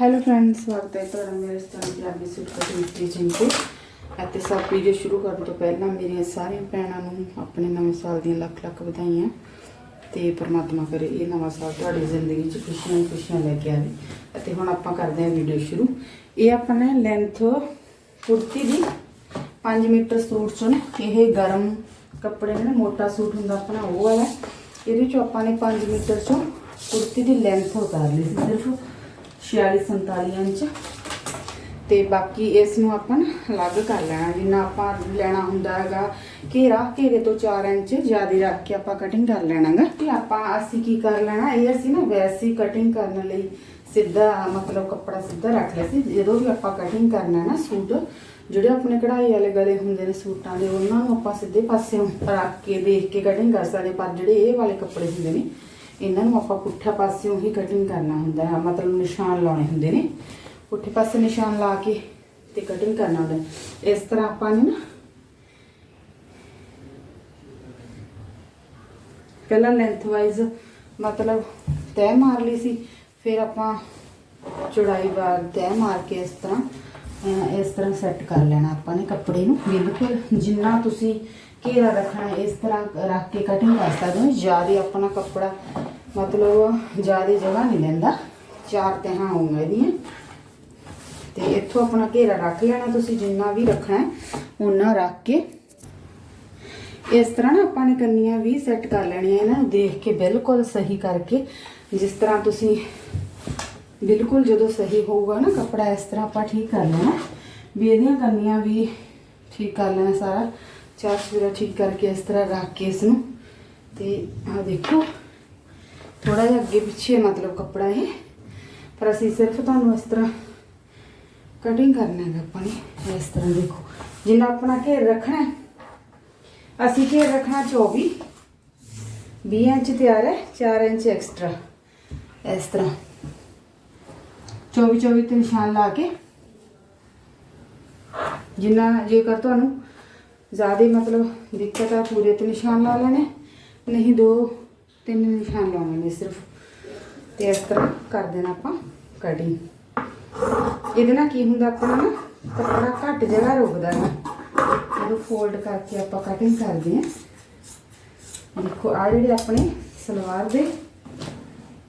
Hello friends ਸਵਾਗਤ ਹੈ ਤੁਹਾਡਾ ਮੇਰੇ style Punjabi suit cutting stitching ਤੇ। ਅਤੇ ਸਭ ਵੀਡੀਓ ਸ਼ੁਰੂ ਕਰਨ ਤੋਂ ਪਹਿਲਾਂ ਮੇਰੀਆਂ ਸਾਰੀਆਂ ਭੈਣਾਂ ਨੂੰ ਆਪਣੇ ਨਵੇਂ ਸਾਲ ਦੀਆਂ ਲੱਖ ਲੱਖ ਵਧਾਈਆਂ। ਤੇ ਪਰਮਾਤਮਾ ਕਰੇ ਇਹ ਨਵਾਂ ਸਾਲ ਤੁਹਾਡੀ ਜ਼ਿੰਦਗੀ 'ਚ ਖੁਸ਼ੀਆਂ ਖੁਸ਼ੀਆਂ ਲੈ ਕੇ ਆਵੇ। ਅਤੇ ਹੁਣ ਆਪਾਂ ਕਰਦੇ ਹਾਂ ਵੀਡੀਓ ਸ਼ੁਰੂ। ਇਹ ਆਪਣਾ ਲੈਂਥ ਕੁੜਤੀ ਦੀ 5 ਮੀਟਰ ਸੂਟ ਚੋਂ ਇਹ ਗਰਮ ਕੱਪੜੇ ਨੇ ਨਾ ਮੋਟਾ ਸੂਟ ਹੁੰਦਾ ਆਪਣਾ, ਉਹ ਵਾਲਾ। ਇਹਦੇ ਚੋਂ ਆਪਾਂ ਨੇ 5 ਮੀਟਰ ਚੋਂ ਕੁੜਤੀ ਦੀ ਲੈਂਥ ਉਤਾਰ ਲਈ ਸੀ, ਸਿਰਫ 46 47 ਇੰਚ। ਤੇ ਬਾਕੀ ਇਸ ਨੂੰ ਆਪਾਂ ਨਾ ਅਲੱਗ ਕਰ ਲੈਣਾ। ਜਿੰਨਾ ਆਪਾਂ ਲੈਣਾ ਹੁੰਦਾ ਹੈਗਾ, ਘੇਰਾ, ਘੇਰੇ ਤੋਂ 4 ਇੰਚ ਜ਼ਿਆਦਾ ਰੱਖ ਕੇ ਆਪਾਂ ਕਟਿੰਗ ਕਰ ਲੈਣਾਗਾ। ਤੇ ਆਪਾਂ ਅਸੀਂ ਕੀ ਕਰ ਲੈਣਾ, ਇਹ ਅਸੀਂ ਨਾ ਵੈਸੀ ਕਟਿੰਗ ਕਰਨ ਲਈ ਸਿੱਧਾ ਮਤਲਬ ਕੱਪੜਾ ਸਿੱਧਾ ਰੱਖ ਲਿਆ ਸੀ। ਜਦੋਂ ਵੀ ਆਪਾਂ ਕਟਿੰਗ ਕਰਨਾ ਹੈ ਨਾ ਸੂਟ, ਜਿਹੜੇ ਆਪਣੇ ਕਢਾਈ ਵਾਲੇ ਗਲੇ ਹੁੰਦੇ ਨੇ ਸੂਟਾਂ ਦੇ, ਉਹਨਾਂ ਨੂੰ ਆਪਾਂ ਸਿੱਧੇ ਪਾਸੇ ਰੱਖ ਕੇ, ਦੇਖ ਕੇ ਕਟਿੰਗ ਕਰ ਸਕਦੇ ਪਰ ਜਿਹੜੇ ਇਹ ਵਾਲੇ ਕੱਪੜੇ ਹੁੰਦੇ ਨੇ ਇਹਨਾਂ ਨੂੰ ਆਪਾਂ ਪੁੱਠਾ ਪਾਸਿਓਂ ਹੀ ਕਟਿੰਗ ਕਰਨਾ ਹੁੰਦਾ ਹੈ। ਮਤਲਬ ਨਿਸ਼ਾਨ ਲਾਉਣੇ ਹੁੰਦੇ ਨੇ। ਪੁੱਠੇ ਪਾਸੇ ਨਿਸ਼ਾਨ ਲਾ ਕੇ ਤੇ ਕਟਿੰਗ ਕਰਨਾ ਹੁੰਦਾ ਇਸ ਤਰ੍ਹਾਂ ਆਪਾਂ ਨੇ ਨਾ ਪਹਿਲਾਂ ਲੈਂਥ ਵਾਈਜ਼ ਮਤਲਬ ਤੈਅ ਮਾਰ ਲਈ ਸੀ। ਫਿਰ ਆਪਾਂ ਚੌੜਾਈ ਵਾਰ ਤੈਅ ਮਾਰ ਕੇ ਇਸ ਤਰ੍ਹਾਂ ਇਸ ਤਰ੍ਹਾਂ ਸੈੱਟ ਕਰ ਲੈਣਾ ਆਪਾਂ ਨੇ ਕੱਪੜੇ ਨੂੰ। ਬਿਲਕੁਲ ਜਿੰਨਾ ਤੁਸੀਂ ਘੇਰਾ ਰੱਖਣਾ ਇਸ ਤਰ੍ਹਾਂ ਰੱਖ ਕੇ ਕਟਿੰਗ ਕਰ ਸਕਦੇ ਹੋ। ਜ਼ਿਆਦਾ ਆਪਣਾ ਕੱਪੜਾ ਮਤਲਬ ਜ਼ਿਆਦਾ ਜਗ੍ਹਾ ਨਹੀਂ ਲੈਂਦਾ। ਚਾਰ ਤਹਾਂ ਹੋਊਗਾ ਇਹਦੀਆਂ ਤੇ ਇੱਥੋਂ ਆਪਣਾ ਘੇਰਾ ਰੱਖ ਲੈਣਾ ਤੁਸੀਂ ਜਿੰਨਾ ਵੀ ਰੱਖਣਾ ਹੈ ਉਹਨਾਂ ਰੱਖ ਕੇ। ਇਸ ਤਰ੍ਹਾਂ ਨਾ ਆਪਾਂ ਨੇ ਕੰਨੀਆਂ ਵੀ ਸੈੱਟ ਕਰ ਲੈਣੀਆਂ ਇਹਨਾਂ ਨੂੰ ਦੇਖ ਕੇ ਬਿਲਕੁਲ ਸਹੀ ਕਰਕੇ। ਜਿਸ ਤਰ੍ਹਾਂ ਤੁਸੀਂ ਬਿਲਕੁਲ ਜਦੋਂ ਸਹੀ ਹੋਊਗਾ ਨਾ ਕੱਪੜਾ, ਇਸ ਤਰ੍ਹਾਂ ਆਪਾਂ ਠੀਕ ਕਰ ਲੈਣਾ। ਵੀ ਇਹਦੀਆਂ ਕੰਨੀਆਂ ਵੀ ਠੀਕ ਕਰ ਲੈਣਾ ਸਾਰਾ। ਚਾਰ ਚੂਰਾ ਠੀਕ ਕਰਕੇ ਇਸ ਤਰ੍ਹਾਂ ਰੱਖ ਕੇ ਇਸ ਨੂੰ। ਤੇ ਆ ਦੇਖੋ। ਥੋੜਾ ਜਿਹਾ ਅੱਗੇ ਪਿੱਛੇ ਮਤਲਬ ਕੱਪੜਾ ਇਹ। ਪਰ ਅਸੀਂ ਸਿਰਫ ਤੁਹਾਨੂੰ ਇਸ ਤਰ੍ਹਾਂ ਕਟਿੰਗ ਕਰਨਾ ਹੈਗਾ ਆਪਾਂ ਨੇ, ਇਸ ਤਰ੍ਹਾਂ ਦੇਖੋ। ਜਿੰਨਾ ਆਪਣਾ ਘੇਰ ਰੱਖਣਾ ਹੈ, ਅਸੀਂ ਘੇਰ ਰੱਖਣਾ 24 20 ਇੰਚ ਤਿਆਰ ਹੈ 4 ਇੰਚ ਐਕਸਟਰਾ ਇਸ ਤਰ੍ਹਾਂ। 24 24 ਤੇ ਨਿਸ਼ਾਨ ਲਾ ਕੇ। ਜਿੰਨਾ ਜੇਕਰ ਤੁਹਾਨੂੰ ਜ਼ਿਆਦਾ ਮਤਲਬ ਦਿੱਕਤ ਆ, ਪੂਰੇ ਤੇ ਨਿਸ਼ਾਨ ਲਾ ਲੈਣੇ। ਨਹੀਂ ਦੋ ਤਿੰਨ ਨਿਸ਼ਾਨ ਲਾਉਣੇ ਨੇ ਸਿਰਫ ਤੇ ਇਸ ਤਰ੍ਹਾਂ ਕਰ ਦੇਣਾ ਆਪਾਂ ਕਟਿੰਗ ਇਹਦੇ ਨਾਲ ਕੀ ਹੁੰਦਾ ਆਪਣਾ ਨਾ ਕੱਪੜਾ ਘੱਟ ਜਗ੍ਹਾ ਰੁਕਦਾ ਹੈ ਇਹਨੂੰ ਫੋਲਡ ਕਰਕੇ ਆਪਾਂ ਕਟਿੰਗ ਕਰਦੇ ਹਾਂ। ਦੇਖੋ ਆ ਜਿਹੜੇ ਆਪਣੇ ਸਲਵਾਰ ਦੇ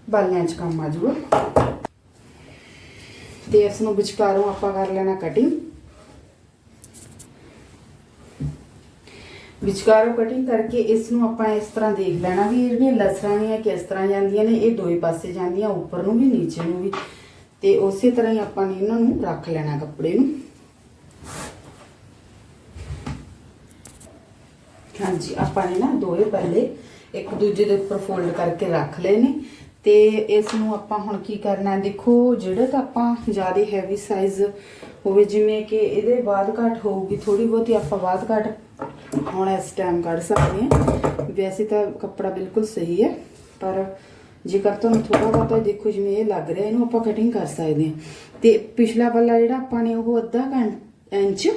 ਬਾਲਿਆਂ 'ਚ ਕੰਮ ਆ ਜੂਗਾ ਤੇ ਇਸ ਨੂੰ ਵਿਚਕਾਰੋਂ ਆਪਾਂ ਕਰ ਲੈਣਾ ਕਟਿੰਗ ਵਿਚਕਾਰੋਂ ਕਟਿੰਗ ਕਰਕੇ ਇਸ ਨੂੰ ਆਪਾਂ ਇਸ ਤਰ੍ਹਾਂ ਦੇਖ ਲੈਣਾ ਵੀ ਜਿਹੜੀਆਂ ਲਸਰਾਂ ਨੇ ਕਿਸ ਤਰ੍ਹਾਂ ਜਾਂਦੀਆਂ ਨੇ, ਇਹ ਦੋਏ ਪਾਸੇ ਜਾਂਦੀਆਂ, ਉੱਪਰ ਨੂੰ ਵੀ, ਨੀਚੇ ਨੂੰ ਵੀ। ਤੇ ਉਸੇ ਤਰ੍ਹਾਂ ਹੀ ਆਪਾਂ ਨੇ ਇਹਨਾਂ ਨੂੰ ਰੱਖ ਲੈਣਾ ਕੱਪੜੇ ਨੂੰ। ਹਾਂਜੀ, ਆਪਾਂ ਨੇ ਨਾ ਦੋਏ ਪੱਲੇ ਇੱਕ ਦੂਜੇ ਦੇ ਉੱਪਰ ਫੋਲਡ ਕਰਕੇ ਰੱਖ ਲਏ ਨੇ। ਤੇ ਇਸ ਨੂੰ ਆਪਾਂ ਹੁਣ ਕੀ ਕਰਨਾ ਹੈ ਦੇਖੋ ਜਿਹੜਾ ਤਾਂ ਆਪਾਂ ਜ਼ਿਆਦਾ ਹੈਵੀ ਸਾਈਜ਼ ਹੋਵੇ, ਜਿਵੇਂ ਕਿ ਇਹਦੇ ਬਾਅਦ ਘਟ ਹੋਊਗੀ ਥੋੜੀ ਬਹੁਤੀ ਆਪਾਂ ਬਾਅਦ ਘਟ ਹੁਣ ਇਸ ਟਾਈਮ ਕੱਢ ਸਕਦੇ ਹਾਂ। ਵੈਸੇ ਤਾਂ ਕੱਪੜਾ ਬਿਲਕੁਲ ਸਹੀ ਹੈ, ਪਰ ਜੇਕਰ ਤੁਹਾਨੂੰ ਥੋੜਾ ਬਹੁਤਾ ਦੇਖੋ ਜਿਵੇਂ ਇਹ ਲੱਗ ਰਿਹਾ, ਇਹਨੂੰ ਆਪਾਂ ਕਟਿੰਗ ਕਰ ਸਕਦੇ ਹਾਂ। ਤੇ ਪਿਛਲਾ ਪੱਲਾ ਜਿਹੜਾ ਆਪਾਂ ਨੇ ਉਹ ਅੱਧਾ ਘੰ- ਇੰਚ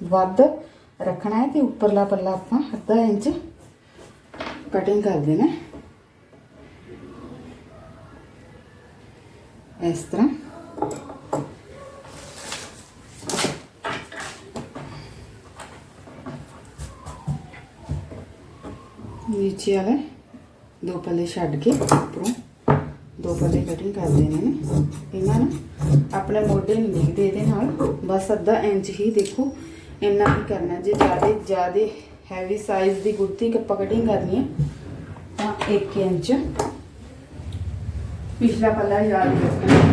ਵੱਧ ਰੱਖਣਾ ਹੈ ਤੇ ਉੱਪਰਲਾ ਪੱਲਾ ਆਪਾਂ ਅੱਧਾ ਇੰਚ ਕਟਿੰਗ ਕਰ ਦੇਣਾ ਇਸ ਤਰ੍ਹਾਂ। ਨੀਚੇ ਵਾਲੇ। ਦੋ ਪੱਲੇ ਛੱਡ ਕੇ ਉੱਪਰੋਂ। ਦੋ ਪੱਲੇ ਕਟਿੰਗ ਕਰ ਦੇਣੇ ਨੇ। ਇਹਨਾਂ ਨੂੰ ਆਪਣੇ ਮੋਢੇ ਨਹੀਂ ਲਿਖਦੇ ਇਹਦੇ ਨਾਲ। ਬਸ ਅੱਧਾ ਇੰਚ ਹੀ ਦੇਖੋ, ਇੰਨਾ ਹੀ ਕਰਨਾ। ਜੇ ਜ਼ਿਆਦਾ ਜ਼ਿਆਦਾ ਹੈਵੀ ਸਾਈਜ਼ ਦੀ ਕੁੜਤੀ ਕੱਪਾ ਕਟਿੰਗ ਕਰਨੀ ਹੈ, ਤਾਂ 1 ਇੰਚ। ਪਿਛਲਾ ਪੱਲਾ ਯਾਦ ਰੱਖਣਾ।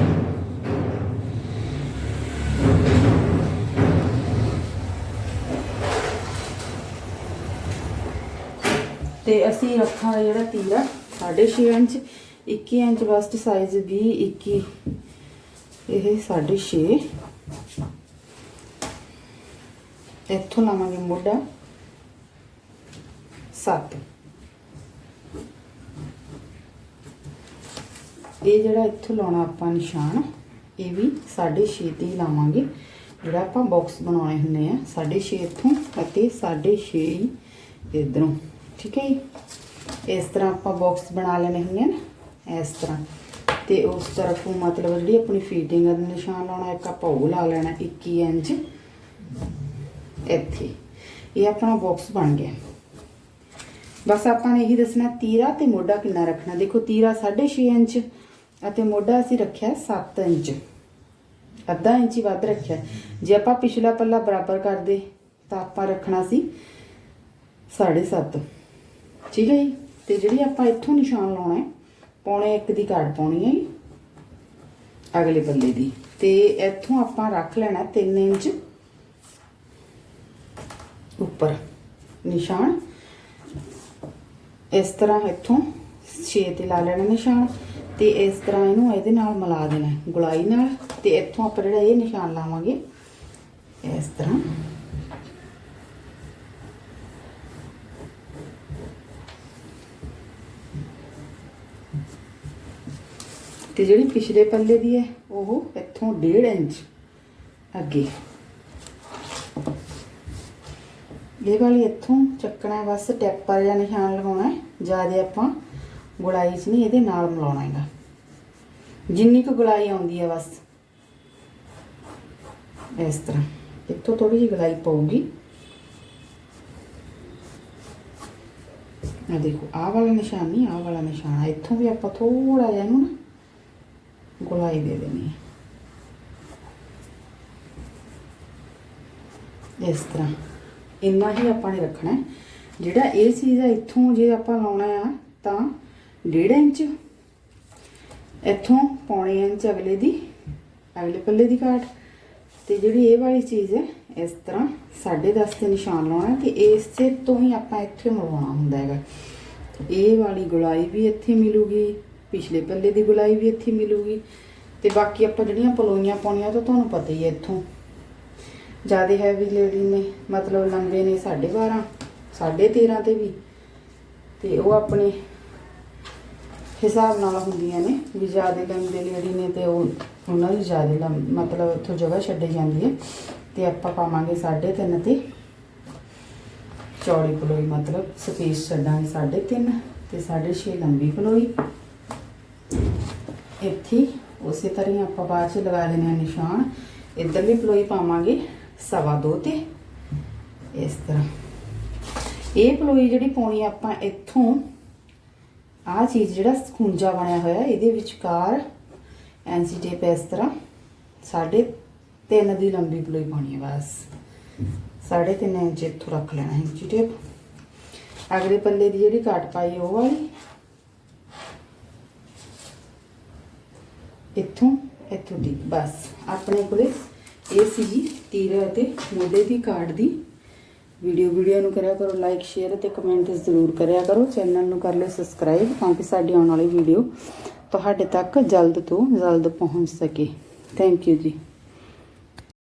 ਤੇ ਅਸੀਂ ਰੱਖਾਂਗੇ ਜਿਹੜਾ ਤੀਰਾ 6.5 ਇੰਚ 21 ਇੰਚ ਬਸਟ ਸਾਈਜ਼ 20 21 ਇਹ 6.5 ਇੱਥੋਂ ਲਾਵਾਂਗੇ ਮੋਢਾ 7 ਇਹ ਜਿਹੜਾ ਇੱਥੋਂ ਲਾਉਣਾ ਆਪਾਂ ਨਿਸ਼ਾਨ, ਇਹ ਵੀ 6.5 ਤੇ ਹੀ ਲਾਵਾਂਗੇ। ਜਿਹੜਾ ਆਪਾਂ ਬਾਕਸ ਬਣਾਉਣੇ ਹੁੰਦੇ ਆ 6.5 ਇੱਥੋਂ ਅਤੇ 6.5 ਇਧਰੋਂ। ਠੀਕ ਹੈ ਜੀ? ਇਸ ਤਰ੍ਹਾਂ ਆਪਾਂ ਬਾਕਸ ਬਣਾ ਲੈਣੇ ਹੁੰਦੇ ਆ ਨਾ, ਇਸ ਤਰ੍ਹਾਂ। ਤੇ ਉਸ ਤਰਫ ਮਤਲਬ ਜਿਹੜੀ ਆਪਣੀ ਫੀਟਿੰਗ ਦਾ ਨਿਸ਼ਾਨ ਲਾਉਣਾ, ਇੱਕ ਆਪਾਂ ਉਹ ਲਾ ਲੈਣਾ 21 ਇੰਚ। ਇੱਥੇ। ਇਹ ਆਪਣਾ ਬਾਕਸ ਬਣ ਗਿਆ। ਬਸ ਆਪਾਂ ਨੇ ਇਹੀ ਦੱਸਣਾ, ਤੀਰਾ ਤੇ ਮੋਢਾ ਕਿੰਨਾ ਰੱਖਣਾ? ਦੇਖੋ, ਤੀਰਾ 6.5 ਇੰਚ ਅਤੇ ਮੋਢਾ ਅਸੀਂ ਰੱਖਿਆ 7 ਇੰਚ। ਅੱਧਾ ਇੰਚ ਹੀ ਵੱਧ ਰੱਖਿਆ। ਜੇ ਆਪਾਂ ਪਿਛਲਾ ਪੱਲਾ ਬਰਾਬਰ ਕਰਦੇ, ਤਾਂ ਆਪਾਂ ਰੱਖਣਾ ਸੀ 7.5 ਠੀਕ ਹੈ ਜੀ? ਤੇ ਜਿਹੜੀ ਆਪਾਂ ਇੱਥੋਂ ਨਿਸ਼ਾਨ ਲਾਉਣਾ ਹੈ, ਪੌਣੇ 1 ਦੀ ਘਾਟ ਪਾਉਣੀ ਹੈ ਜੀ, ਅਗਲੇ ਪੱਲੇ ਦੀ। ਤੇ ਇੱਥੋਂ ਆਪਾਂ ਰੱਖ ਲੈਣਾ 3 ਇੰਚ ਉੱਪਰ ਨਿਸ਼ਾਨ। ਇਸ ਤਰ੍ਹਾਂ ਇੱਥੋਂ 6 ਤੇ ਲਾ ਲੈਣਾ ਨਿਸ਼ਾਨ। ਤੇ ਇਸ ਤਰ੍ਹਾਂ ਇਹਨੂੰ ਇਹਦੇ ਨਾਲ ਮਿਲਾ ਦੇਣਾ ਗੁਲਾਈ ਨਾਲ। ਤੇ ਇੱਥੋਂ ਆਪਾਂ ਜਿਹੜਾ ਇਹ ਨਿਸ਼ਾਨ ਲਾਵਾਂਗੇ, ਇਸ ਤਰ੍ਹਾਂ। ਤੇ ਜਿਹੜੀ ਪਿਛਲੇ ਪੱਲੇ ਦੀ ਹੈ, ਉਹ ਇੱਥੋਂ 1.5 ਇੰਚ ਅੱਗੇ। ਇਹ ਵਾਲੀ ਇੱਥੋਂ ਚੱਕਣਾ ਬਸ ਟੈਪਰ ਜਾਂ ਨਿਸ਼ਾਨ ਲਗਾਉਣਾ ਹੈ, ਜ਼ਿਆਦਾ ਆਪਾਂ ਗੁਲਾਈ 'ਚ ਨਹੀਂ ਇਹਦੇ ਨਾਲ ਮਿਲਾਉਣਾ ਹੈਗਾ। ਜਿੰਨੀ ਕੁ ਗੁਲਾਈ ਆਉਂਦੀ ਹੈ ਬਸ। ਇਸ ਤਰ੍ਹਾਂ। ਇੱਥੋਂ ਥੋੜੀ ਜਿਹੀ ਗੁਲਾਈ ਪਊਗੀ। ਆ ਦੇਖੋ, ਆਹ ਵਾਲਾ ਨਿਸ਼ਾਨ ਨਹੀਂ, ਆਹ ਵਾਲਾ ਨਿਸ਼ਾਨ ਆ। ਇੱਥੋਂ ਵੀ ਆਪਾਂ ਥੋੜਾ ਜਿਹਾ ਇਹਨੂੰ ਨਾ ਗੁਲਾਈ ਦੇ ਦੇਣੀ ਹੈ। ਇਸ ਤਰ੍ਹਾਂ। ਇੰਨਾ ਹੀ ਆਪਾਂ ਨੇ ਰੱਖਣਾ ਹੈ। ਜਿਹੜਾ ਇਹ ਚੀਜ਼ ਹੈ ਇੱਥੋਂ ਜੇ ਆਪਾਂ ਲਾਉਣਾ ਆ, ਤਾਂ 1.5 ਇੰਚ। ਇੱਥੋਂ ਪੌਣੇ ਇੰਚ ਅਗਲੇ ਦੀ, ਅਗਲੇ ਪੱਲੇ ਦੀ ਕਾਟ ਤੇ ਜਿਹੜੀ ਇਹ ਵਾਲੀ ਚੀਜ਼ ਹੈ, ਇਸ ਤਰ੍ਹਾਂ 10.5 ਤੇ ਨਿਸ਼ਾਨ ਲਾਉਣਾ ਤੇ ਇਸੇ ਤੋਂ ਹੀ ਆਪਾਂ ਇੱਥੇ ਮੜਵਾਉਣਾ ਹੁੰਦਾ ਹੈਗਾ। ਇਹ ਵਾਲੀ ਗੁਲਾਈ ਵੀ ਇੱਥੇ ਮਿਲੂਗੀ। ਪਿਛਲੇ ਪੱਲੇ ਦੀ ਗੁਲਾਈ ਵੀ ਇੱਥੇ ਮਿਲੂਗੀ। ਤੇ ਬਾਕੀ ਆਪਾਂ ਜਿਹੜੀਆਂ ਪਲੋਈਆਂ ਪਾਉਣੀਆਂ ਤਾਂ ਤੁਹਾਨੂੰ ਪਤਾ ਹੀ ਹੈ ਇੱਥੋਂ। ਜ਼ਿਆਦਾ ਹੈਵੀ ਲੇਡੀ ਨੇ, ਮਤਲਬ ਲੰਬੇ ਨੇ 12.5 13.5 ਤੇ ਵੀ। ਤੇ ਉਹ ਆਪਣੇ ਹਿਸਾਬ ਨਾਲ ਹੁੰਦੀਆਂ ਨੇ ਵੀ ਜ਼ਿਆਦਾ ਲੰਬੇ ਲੇਡੀ ਨੇ ਤੇ ਉਹ ਉਹਨਾਂ ਦੀ ਜ਼ਿਆਦਾ ਲੰਬ, ਮਤਲਬ ਇੱਥੋਂ ਜਗ੍ਹਾ ਛੱਡੀ ਜਾਂਦੀ ਹੈ। ਤੇ ਆਪਾਂ ਪਾਵਾਂਗੇ 3.5 ਤੇ ਚੌੜੀ ਪਲੋਈ, ਮਤਲਬ ਸਪੇਸ ਛੱਡਾਂਗੇ 3.5 ਤੇ 6.5 ਲੰਬੀ ਪਲੋਈ। ਇੱਥੇ ਉਸੇ ਤਰ੍ਹਾਂ ਹੀ ਆਪਾਂ ਬਾਅਦ ਚ ਲਗਾ ਦੇਣਾ ਨਿਸ਼ਾਨ। ਇੱਧਰ ਇੱਧਰਲੀ ਪਲੋਈ ਪਾਵਾਂਗੇ ਸਵਾ ਦੋ ਤੇ। ਇਸ ਤਰ੍ਹਾਂ। ਇਹ ਪਲੋਈ ਜਿਹੜੀ ਪਾਉਣੀ ਆਪਾਂ ਇੱਥੋਂ, ਆਹ ਚੀਜ਼ ਜਿਹੜਾ ਖੁੰਜਾ ਬਣਿਆ ਹੋਇਆ, ਇਹਦੇ ਵਿਚਕਾਰ ਐਂਸੀ ਟੇਪ ਇਸ ਤਰ੍ਹਾਂ ਸਾਢੇ ਤਿੰਨ ਦੀ ਲੰਬੀ ਪਲੋਈ ਪਾਉਣੀ ਹੈ ਬਸ। ਸਾਢੇ ਤਿੰਨ ਇੰਚ ਇੱਥੋਂ ਰੱਖ ਲੈਣਾ ਹੈ ਟੇਪ ਅਗਲੇ ਪੱਲੇ ਦੀ ਜਿਹੜੀ ਕੱਟ ਪਾਈ ਉਹ ਵਾਲੀ। ਇੱਥੋਂ ਇੱਥੋਂ ਦੀ, ਬਸ। ਆਪਣੇ ਕੋਲੇ ਇਹ ਸੀਗੀ ਤੀਰ ਅਤੇ ਮੋਢੇ ਦੀ ਕਾਰਡ ਦੀ ਵੀਡੀਓ ਵੀਡੀਓ ਨੂੰ ਕਰਿਆ ਕਰੋ ਲਾਈਕ ਸ਼ੇਅਰ ਅਤੇ ਕਮੈਂਟ ਜ਼ਰੂਰ ਕਰਿਆ ਕਰੋ। ਚੈਨਲ ਨੂੰ ਕਰ ਲਿਓ ਸਬਸਕ੍ਰਾਈਬ ਤਾਂ ਕਿ ਸਾਡੀ ਆਉਣ ਵਾਲੀ ਵੀਡੀਓ ਤੁਹਾਡੇ ਤੱਕ ਜਲਦ ਤੋਂ ਜਲਦ ਪਹੁੰਚ ਸਕੇ। ਥੈਂਕ ਯੂ ਜੀ।